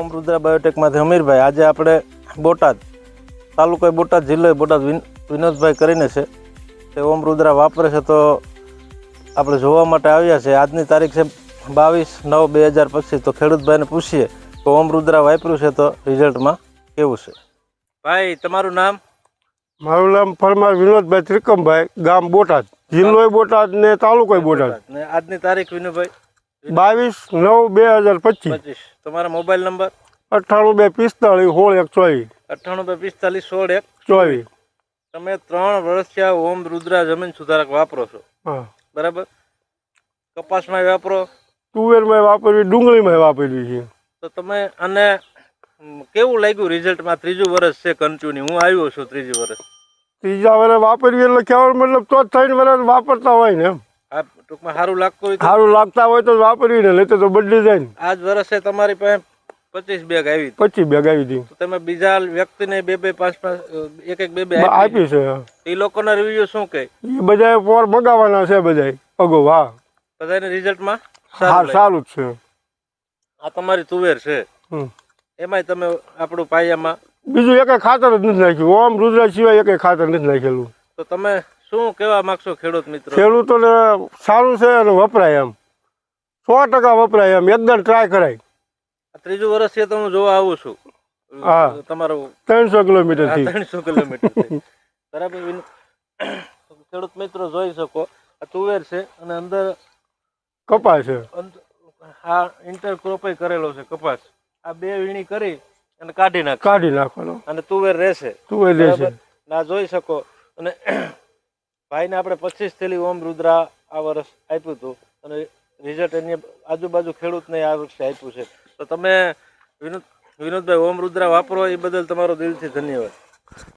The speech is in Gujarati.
રુદ્રા બાયોટેકમાંથી અમીરભાઈ. આજે આપણે બોટાદ તાલુકો બોટાદ જિલ્લો બોટાદ વિન- વિનોદભાઈ કરીને છે. તે ઓમ રુદ્રા વાપરે છે તો આપણે જોવા માટે આવ્યા છે આજની તારીખ છે બાવીસ નવ બે હજાર પચીસ. તો ખેડૂતભાઈને પૂછીએ તો ઓમ રુદ્રા વાપર્યું છે તો રિઝલ્ટમાં કેવું છે? ભાઈ તમારું નામ? મારું નામ ફરમાર વિનોદભાઈ ત્રિકમભાઈ ગામ બોટાદ. જિલ્લો બોટાદ ને તાલુકો બોટાદ. ને આજની તારીખ વિનુભાઈ? બાવીસ નવ બે હજાર પચીસ. તમારો મોબાઈલ નંબર? અઠ્ઠાણું બે પિસ્તાળીસ સોળ એક ચોવીસ. અઠ્ઠાણું બે પિસ્તાલીસ સોળ એક ચોવીસ. તમે ત્રણ વર્ષથી આ ઓમ રુદ્રા જમીન સુધારક વાપરો છો. બરાબર? કપાસમાં વાપરો. તુવેરમાં વાપરવી ડુંગળીમાં વાપરવી છે. તો તમે અને કેવું લાગ્યું રિઝલ્ટમાં? ત્રીજું વર્ષ છે કંચુની હું આવ્યો છું ત્રીજું વર્ષ ત્રીજા વર્ષ વાપરવી એટલે કહેવાનો મતલબ તો ત્રણ વર્ષ વાપરતા હોય ને એમ. ટૂંકમાં સારું લાગતું હોય સારું લાગતા હોય તો ને નહીં તો બદલી જાય આજ વર્ષે તમારી પાસે પચીસ બેગ આવી. પચીસ બેગ આવી હતી. તમે બીજા વ્યક્તિને બે બે પાંચ પાંચ એક એક બે બે આપી છે એ લોકોના રિવ્યુ શું કહે? એ બધા પોર મગાવવાના છે બધા અગો વાહ બધાને રિઝલ્ટમાં સારું સારું જ છે. આ તમારી તુવેર છે. એમાંય તમે આપણું પાયામાં બીજું એકે ખાતર જ નથી નાખ્યું. ઓમ રુદ્ર સિવાય એકે ખાતર નથી નાખેલું. તો તમે શું કેવા માંગશો ખેડૂત મિત્રો? ખેડૂતોને સારું છે અને વપરાય એમ. સો ટકા વપરાય એમ. એકદમ ટ્રાય કરાય. આ ત્રીજું વર્ષ છે તો હું જોવા આવું છું. હા. તમારું ત્રણસો કિલોમીટર ત્રણસો કિલોમીટર બરાબર ખેડૂત મિત્રો જોઈ શકો આ તુવેર છે અને અંદર કપાસ છે. હા આ ઇન્ટરક્રોપે કરેલો છે કપાસ. આ બે વીણી કરી અને કાઢી નાખ. કાઢી નાખવાનો. અને તુવેર રહેશે. તુવેર રહેશે. ના જોઈ શકો. અને ભાઈને આપણે પચીસ થેલી ઓમ રુદ્રા આ વર્ષ આપ્યું હતું અને રિઝલ્ટ એની આજુબાજુ ખેડૂતને આ વર્ષે આપ્યું છે. તો તમે વિનોદ વિનોદભાઈ, ઓમ રુદ્રા વાપરો, એ બદલ તમારો દિલથી ધન્યવાદ.